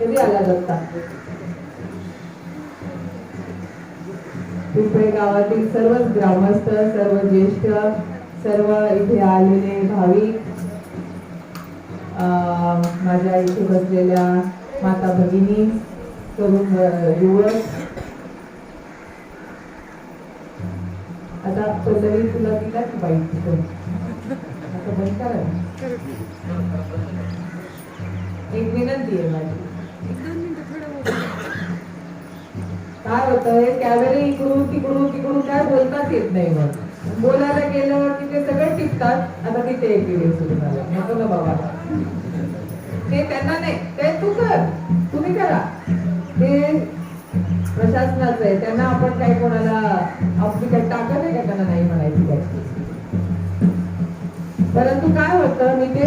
कधी आला जाता पिंपळे गावातील सर्वच ग्रामस्थ सर्व ज्येष्ठ सर्व इथे आलेले भाविक अं, माझ्या इथे बसलेल्या माता भगिनी तरुण युवक. आता पल्लवी तुला दिला की बाई आता बंद करा. एक विनंती आहे माझी. काय होतंय त्यावेळी इकडून तिकडून तिकडून काय बोलताच येत नाही मग. बोलायला गेलं की ते सगळे टिकतात आता तिथे एक व्हिडिओ सुरू झाला. नको ना बाबा. ते त्यांना नाही. ते तू कर. तुम्ही करा. ते प्रशासनाचं आहे. त्यांना आपण काय कोणाला आपली काय टाकत आहे का? त्यांना नाही म्हणायची काय परंतु काय होतं? मी ते